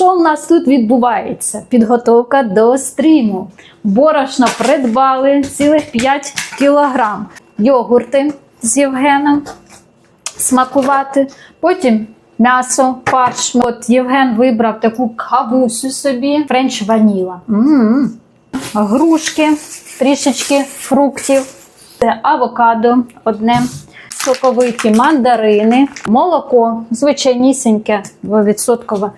Що в нас тут відбувається? Підготовка до стріму. Борошно придбали цілих 5 кілограм. Йогурти з Євгеном смакувати. Потім м'ясо, фарш. От Євген вибрав таку кавусю собі, френч ваніла. М-м. Грушки, трішечки фруктів, це авокадо одне, соковиті мандарини, молоко, звичайнісіньке, 2%,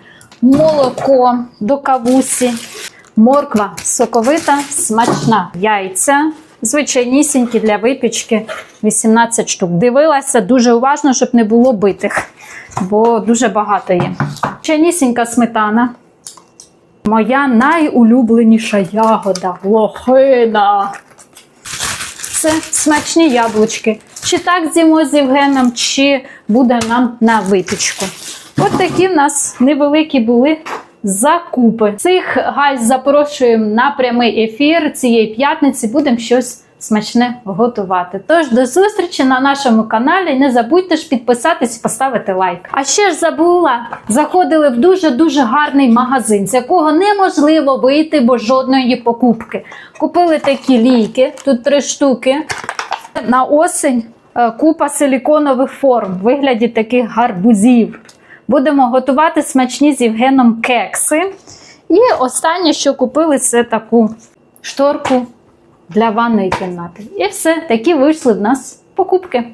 молоко до кавусі, морква соковита, смачна, яйця. Звичайнісінькі для випічки 18 штук. Дивилася дуже уважно, щоб не було битих, бо дуже багато є. Звичайнісінька сметана. Моя найулюбленіша ягода лохина. Це смачні яблучки. Чи так з'їмо з Євгеном, чи буде нам на випічку. От такі в нас невеликі були закупи. Цих гайз запрошуємо на прямий ефір цієї п'ятниці. Будемо щось смачне готувати. Тож до зустрічі на нашому каналі. Не забудьте ж підписатись і поставити лайк. А ще ж забула, заходили в дуже дуже гарний магазин, з якого неможливо вийти, бо жодної покупки. Купили такі ліки, тут три штуки. На осень е, купа силіконових форм в вигляді таких гарбузів. Будемо готувати смачні з Євгеном кекси. І останнє, що купили, це таку шторку для ванної кімнати. І все, такі вийшли в нас покупки.